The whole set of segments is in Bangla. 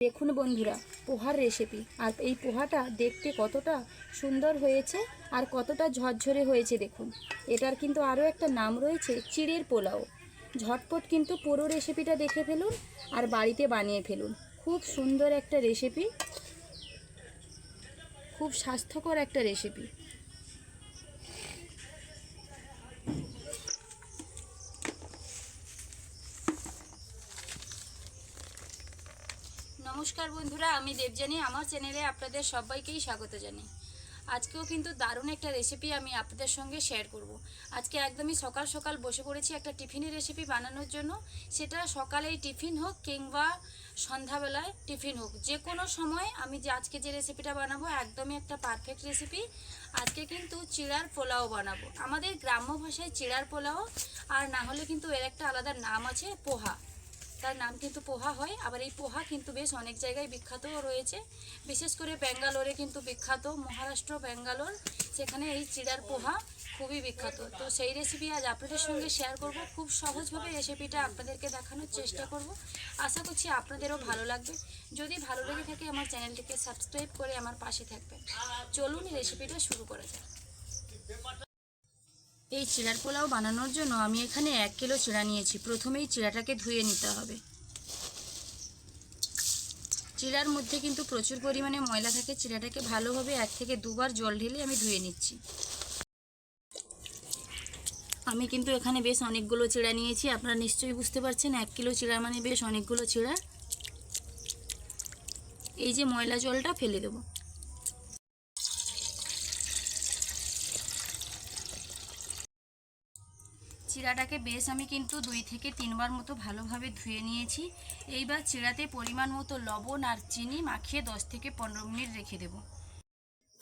দেখুন বন্ধুরা, পোহার রেসিপি আর এই পোহাটা দেখতে কতটা সুন্দর হয়েছে আর কতটা ঝরঝরে হয়েছে দেখুন। এটার কিন্তু আরও একটা নাম রয়েছে, চিড়ের পোলাও। ঝটপট কিন্তু পুরো রেসিপিটা দেখে ফেলুন আর বাড়িতে বানিয়ে ফেলুন। খুব সুন্দর একটা রেসিপি খুব স্বাস্থ্যকর একটা রেসিপি নমস্কার বন্ধুরা, আমি দেবজানি আমার চ্যানেলে আপনাদের সবাইকেই স্বাগত জানাই। আজকেও কিন্তু দারুণ একটা রেসিপি আমি আপনাদের সঙ্গে শেয়ার করব। আজকে একদমই সকাল সকাল বসে পড়েছি একটা টিফিনের রেসিপি বানানোর জন্য। সেটা সকালেই টিফিন হোক কিংবা সন্ধ্যাবেলায় টিফিন হোক। যে কোনো সময় আমি যে আজকে যে রেসিপিটা বানাবো, একদমই একটা পারফেক্ট রেসিপি আজকে কিন্তু চিড়ার পোলাও বানাবো। আমাদের গ্রাম্য ভাষায় চিড়ার পোলাও, আর না হলে কিন্তু এর একটা আলাদা নাম আছে পোহা। তার নাম কিন্তু পোহা হয়। আবার এই পোহা কিন্তু বেশ অনেক জায়গায় বিখ্যাতও রয়েছে। বিশেষ করে ব্যাঙ্গালোরে কিন্তু বিখ্যাত মহারাষ্ট্র, ব্যাঙ্গালোর, সেখানে এই চিড়ার পোহা খুবই বিখ্যাত। তো সেই রেসিপি আজ আপনাদের সঙ্গে শেয়ার করব। খুব সহজভাবে রেসিপিটা আপনাদেরকে দেখানোর চেষ্টা করব। আশা করছি আপনাদেরও ভালো লাগবে। যদি ভালো লেগে থাকে, আমার চ্যানেলটিকে সাবস্ক্রাইব করে আমার পাশে থাকবেন। চলুন রেসিপিটা শুরু করা যাক। এই চিড়ার পোলাও বানানোর জন্য আমি এখানে এক কিলো চিড়া নিয়েছি। প্রথমেই চিড়াটাকে ধুয়ে নিতে হবে। চিড়ার মধ্যে কিন্তু প্রচুর পরিমাণে ময়লা থাকে। চিড়াটাকে ভালোভাবে এক থেকে দুবার জল ঢেলে আমি ধুয়ে নিচ্ছি। আমি কিন্তু এখানে বেশ অনেকগুলো চিড়া নিয়েছি। আপনারা নিশ্চয়ই বুঝতে পারছেন, এক কিলো চিড়া মানে বেশ অনেকগুলো চিড়া। এই যে ময়লা জলটা ফেলে দেবো। চিড়াটাকে বেশ আমি কিন্তু দুই থেকে তিনবার মতো ভালোভাবে ধুয়ে নিয়েছি। এইবার চিড়াতে পরিমাণ মতো লবণ আর চিনি মাখিয়ে দশ থেকে পনেরো মিনিট রেখে দেব।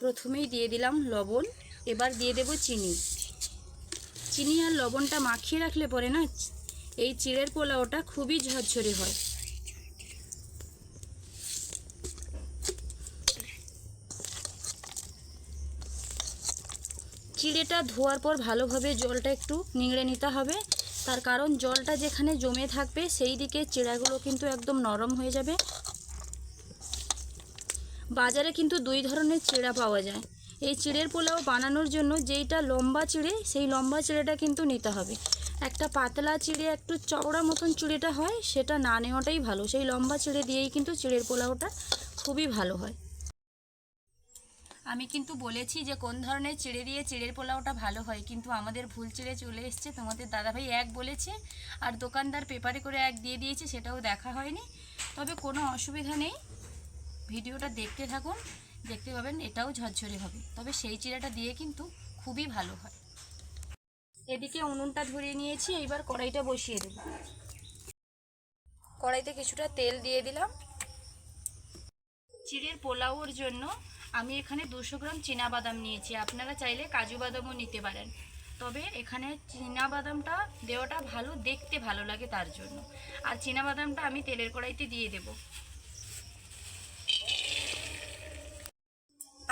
প্রথমেই দিয়ে দিলাম লবণ, এবার দিয়ে দেব চিনি। চিনি আর লবণটা মাখিয়ে রাখলে পরে না, এই চিড়ের পোলাওটা খুবই ঝরঝরে হয়। চিড়েটা ধোয়ার পর ভালোভাবে জলটা একটু নিংড়ে নিতে হবে। তার কারণ জলটা যেখানে জমে থাকবে, সেই দিকে চিড়াগুলো কিন্তু একদম নরম হয়ে যাবে। বাজারে কিন্তু দুই ধরনের চিড়া পাওয়া যায়। এই চিড়ের পোলাও বানানোর জন্য যেইটা লম্বা চিড়ে, সেই লম্বা চিড়েটা কিন্তু নিতে হবে। একটা পাতলা চিড়ে, একটু চওড়া মতন চিড়েটা হয়, সেটা না নেওয়াটাই ভালো। সেই লম্বা চিড়ে দিয়েই কিন্তু চিড়ের পোলাওটা খুবই ভালো হয়। আমি কিন্তু বলেছি যে কোন ধরনের চিড়ে দিয়ে চিড়ের পোলাওটা ভালো হয়, কিন্তু আমাদের ভুল চিড়ে চলে এসছে। তোমাদের দাদাভাই এক বলেছে, আর দোকানদার পেপারে করে এক দিয়ে দিয়েছে, সেটাও দেখা হয়নি। তবে কোনো অসুবিধা নেই। ভিডিওটা দেখতে থাকুন, দেখতে পাবেন এটাও ঝরঝরে হবে। তবে সেই চিড়াটা দিয়ে কিন্তু খুবই ভালো হয়। এদিকে উনুনটা ধরিয়ে নিয়েছি, এইবার কড়াইটা বসিয়ে দেব। কড়াইতে কিছুটা তেল দিয়ে দিলাম। চিড়ের পোলাওর জন্য আমি এখানে দুশো গ্রাম বাদাম নিয়েছি। আপনারা চাইলে কাজু বাদামও নিতে পারেন। তবে এখানে বাদামটা দেওয়াটা ভালো, দেখতে ভালো লাগে তার জন্য। আর বাদামটা আমি তেলের কড়াইতে দিয়ে দেব।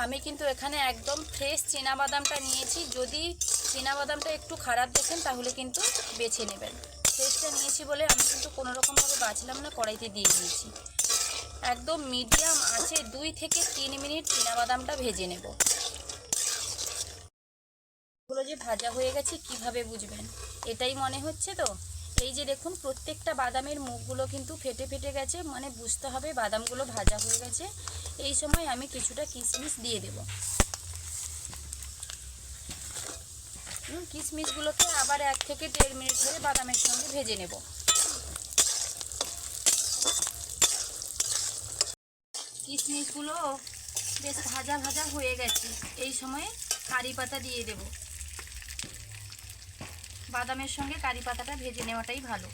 আমি কিন্তু এখানে একদম ফ্রেশ বাদামটা নিয়েছি। যদি বাদামটা একটু খারাপ দেখেন, তাহলে কিন্তু বেছে নেবেন। ফ্রেশটা নিয়েছি বলে আমি কিন্তু কোনো রকমভাবে বাছলাম না, কড়াইতে দিয়ে দিয়েছি। একদম মিডিয়াম আছে, দুই থেকে তিন মিনিট বাদামটা ভেজে নেব। এগুলো যে ভাজা হয়ে গেছে, কীভাবে বুঝবেন? এটাই মনে হচ্ছে তো? এই যে দেখুন, প্রত্যেকটা বাদামের মুখগুলো কিন্তু ফেটে ফেটে গেছে মানে বুঝতে হবে বাদামগুলো ভাজা হয়ে গেছে। এই সময় আমি কিছুটা কিশমিশ দিয়ে দেব। কিশমিশগুলোকে আবার এক থেকে দেড় মিনিট ধরে বাদামের সঙ্গে ভেজে নেব। কিশমিশগুলো বেশ ভাজা ভাজা হয়ে গেছে। এই সময়ে কারি পাতা দিয়ে দেব। বাদামের সঙ্গে কারি পাতাটা ভেজে নেওয়াটাই ভালো।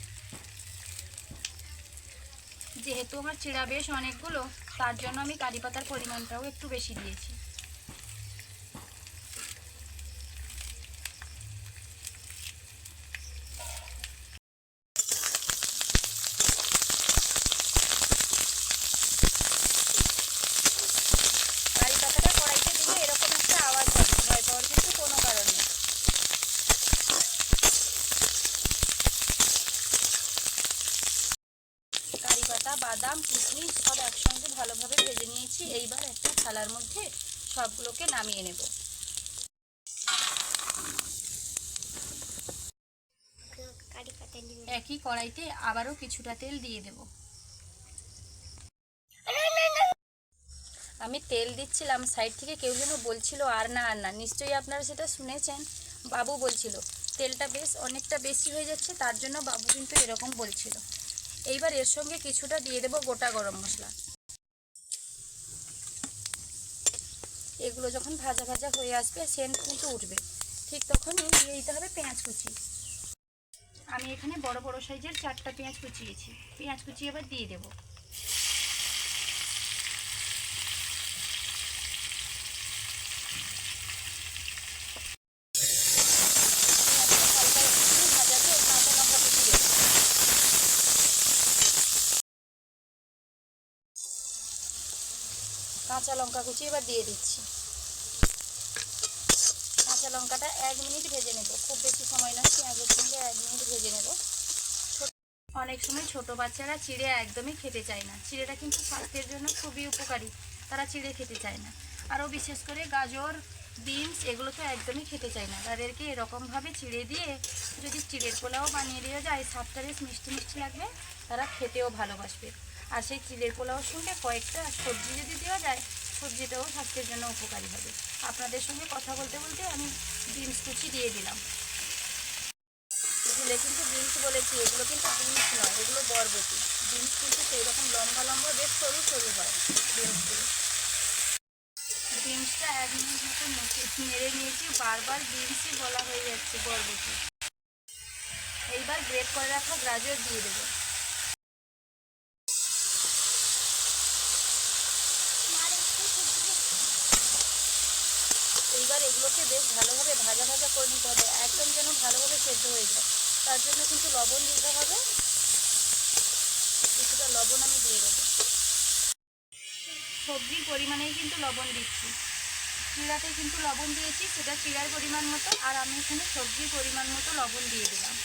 যেহেতু আমার চিড়া বেশ অনেকগুলো, তার জন্য আমি কারি পাতার পরিমাণটাও একটু বেশি দিয়েছি কারি পাতাটা কড়াইতে দিলে এরকম একটা আওয়াজ হবে ভয় পাওয়ার কিন্তু কোনো কারণ নেই কারি পাতা বাদাম, কিশমিশ সব একসঙ্গে ভালোভাবে ভেজে নিয়েছি। এইবার একটা থালার মধ্যে সবগুলোকে নামিয়ে নেব। একই কড়াইতে আবারও কিছুটা তেল দিয়ে দেব। আমি তেল দিচ্ছিলাম, সাইড থেকে কেউ যেন বলছিল, আর না আর না। নিশ্চয়ই আপনারা সেটা শুনেছেন। বাবু বলছিল, তেলটা বেশ অনেকটা বেশি হয়ে যাচ্ছে, তার জন্য বাবু কিন্তু এরকম বলছিল। এইবার এর সঙ্গে কিছুটা দিয়ে দেব গোটা গরম মশলা। এগুলো যখন ভাজা ভাজা হয়ে আসবে, সেন্ট কিন্তু উঠবে। ঠিক তখনই দিয়ে দিতে হবে পেঁয়াজ কুচি। আমি এখানে বড় বড় সাইজের চারটা পেঁয়াজ কুচিয়েছি। পেঁয়াজ কুচি এবার দিয়ে দেব পেঁয়াজটা হালকা একটু ভাজাতে কাঁচা লঙ্কা কুচি দেব কাঁচা লঙ্কা কুচি এবার দিয়ে দিচ্ছি। কাঁচা লঙ্কাটা এক মিনিট ভেজে নেব। খুব বেশি সময় নয় পেঁয়াজের সঙ্গে এক মিনিট ভেজে নেব। অনেক সময় ছোট বাচ্চারা চিড়ে একদমই খেতে চায় না। চিড়েটা কিন্তু স্বাস্থ্যের জন্য খুবই উপকারী। তারা চিড়ে খেতে চায় না। আরও বিশেষ করে গাজর, বিনস এগুলো তো একদমই খেতে চায় না। তাদেরকে এরকমভাবে চিড়ে দিয়ে যদি চিড়ের পোলাও বানিয়ে দেওয়া যায়, স্বাদটা বেশ মিষ্টি মিষ্টি লাগবে। তারা খেতেও ভালোবাসবে। আর সেই চিড়ের পোলাওর সঙ্গে কয়েকটা সবজি যদি দেওয়া যায়, সবজিটাও স্বাস্থ্যের জন্য উপকারী হবে। আপনাদের সঙ্গে কথা বলতে বলতে আমি বিনস কুচি দিয়ে দিলাম। ভুলে কিন্তু বিনস বলেছি, এগুলো কিন্তু বিনস নয়, এগুলো বরবটি। বিনস কিন্তু সেই রকম লম্বা লম্বা বেশ সরু সরু হয় বিনসগুলো বিনসটা এক মিনিট মতো নেড়ে নিয়েছি, বারবার বিনসই বলা হয়ে যাচ্ছে বরবটি। এইবার গ্রেট করে রাখা গাজর দিয়ে দেবো এইবার এগুলোকে বেশ ভালোভাবে ভাজা ভাজা করে নিতে হবে, একদম যেন ভালোভাবে সেদ্ধ হয়ে যায়। তার জন্য কিন্তু লবণ দিতে হবে। কিছুটা লবণ আমি দিয়ে দেবো। সবজির পরিমাণেই কিন্তু লবণ দিচ্ছি। চিড়াতে কিন্তু লবণ দিয়েছি, সেটা চিড়ার পরিমাণ মতো, আর আমি এখানে সবজির পরিমাণ মতো লবণ দিয়ে দিলাম।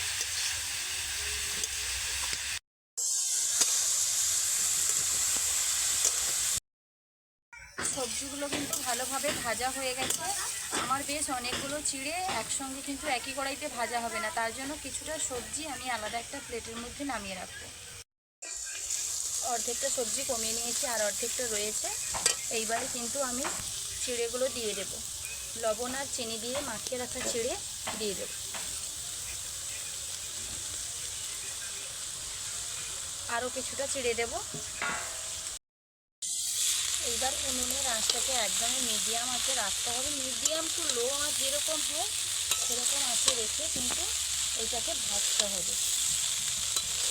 সবজিগুলো কিন্তু ভালোভাবে ভাজা হয়ে গেছে। আমার বেশ অনেকগুলো চিড়ে একসঙ্গে কিন্তু একই কড়াইতে ভাজা হবে না। তার জন্য কিছুটা সবজি আমি আলাদা একটা প্লেটের মধ্যে নামিয়ে রাখব। অর্ধেকটা সবজি কমিয়ে নিয়েছি আর অর্ধেকটা রয়েছে। এইবারে কিন্তু আমি চিড়েগুলো দিয়ে দেব। লবণ আর চিনি দিয়ে মাখিয়ে রাখা চিড়ে দিয়ে দেব। আরও কিছুটা চিড়ে দেবো। এইবার উনুনের আঁচটাকে একদমই মিডিয়াম আঁচে রাখতে হবে। মিডিয়াম টু লো আঁচ যেরকম হয়, সেরকম আঁচে রেখে কিন্তু এইটাকে ভাজতে হবে।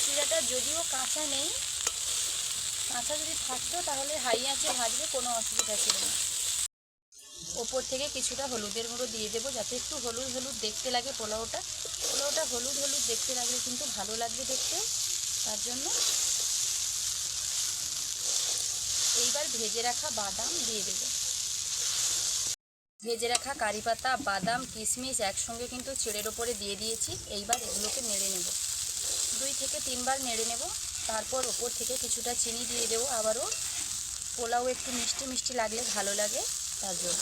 চিড়াটা যদিও কাঁচা নেই, কাঁচা যদি থাকতো তাহলে হাই আঁচে ভাজলে কোনো অসুবিধা ছিল না। ওপর থেকে কিছুটা হলুদের গুঁড়ো দিয়ে দেবো, যাতে একটু হলুদ হলুদ দেখতে লাগে পোলাওটা। পোলাওটা হলুদ হলুদ দেখতে লাগলে কিন্তু ভালো লাগবে দেখতে। তার জন্য এইবার ভেজে রাখা বাদাম দিয়ে দেব। ভেজে রাখা কারি পাতা, বাদাম কিশমিশ একসঙ্গে কিন্তু চিড়ের ওপরে দিয়ে দিয়েছি। এইবার এগুলোকে নেড়ে নেব। দুই থেকে তিনবার নেড়ে নেব। তারপর ওপর থেকে কিছুটা চিনি দিয়ে দেবো আবারও। পোলাও একটু মিষ্টি মিষ্টি লাগলে ভালো লাগে, তার জন্য।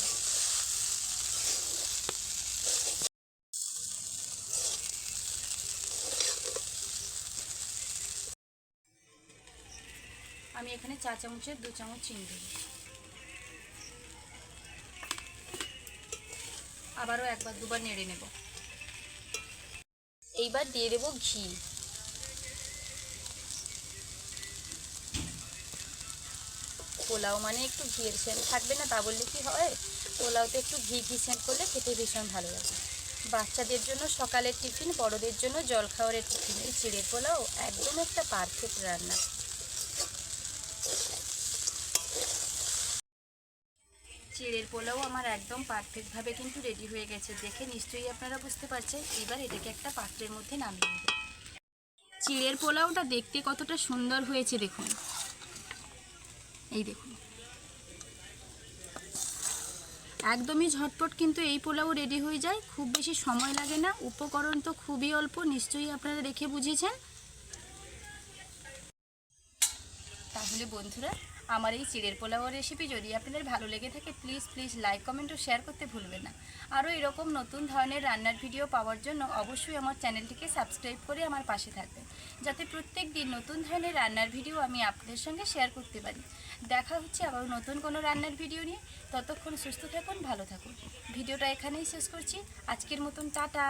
আমি এখানে চা চামচের দু চামচ চিনি দেব। আবারও একবার দুবার নেড়ে নেব। এইবার দিয়ে দেব ঘি। পোলাও মানে একটু ঘিয়ের সেন্ট থাকবে না, তা বললে কি হয়? পোলাওতে একটু ঘি ঘি সেন্ট করলে খেতে ভীষণ ভালো লাগে। বাচ্চাদের জন্য সকালের টিফিন, বড়দের জন্য জলখাবারের টিফিন। এই চিড়ের পোলাও একদম একটা পারফেক্ট রান্না। চিড়ের পোলাও আমার একদম পারফেক্টভাবে কিন্তু রেডি হয়ে গেছে। দেখে নিশ্চয়ই আপনারা বুঝতে পারছেন। এবার এটাকে একটা পাত্রের মধ্যে নামিয়ে নেব। চিড়ের পোলাওটা দেখতে কতটা সুন্দর হয়েছে দেখুন। এই দেখুন। একদমই ঝটপট কিন্তু এই পোলাও রেডি হয়ে যায়। খুব বেশি সময় লাগে না। উপকরণ তো খুবই অল্প, নিশ্চয়ই আপনারা দেখে বুঝেছেন। তাহলে তাহলে বন্ধুরা আমার এই চিড়ের পোলাও রেসিপি যদি আপনাদের ভালো লেগে থাকে প্লিজ প্লিজ লাইক কমেন্ট ও শেয়ার করতে ভুলবেন না। আরও এরকম নতুন ধরনের রান্নার ভিডিও পাওয়ার জন্য অবশ্যই আমার চ্যানেলটিকে সাবস্ক্রাইব করে আমার পাশে থাকবেন। যাতে প্রত্যেক দিন নতুন ধরনের রান্নার ভিডিও আমি আপনাদের সঙ্গে শেয়ার করতে পারি। দেখা হচ্ছে আবার নতুন কোনো রান্নার ভিডিও নিয়ে। ততক্ষণ সুস্থ থাকুন, ভালো থাকুন। ভিডিওটা এখানেই শেষ করছি। আজকের মতন টাটা।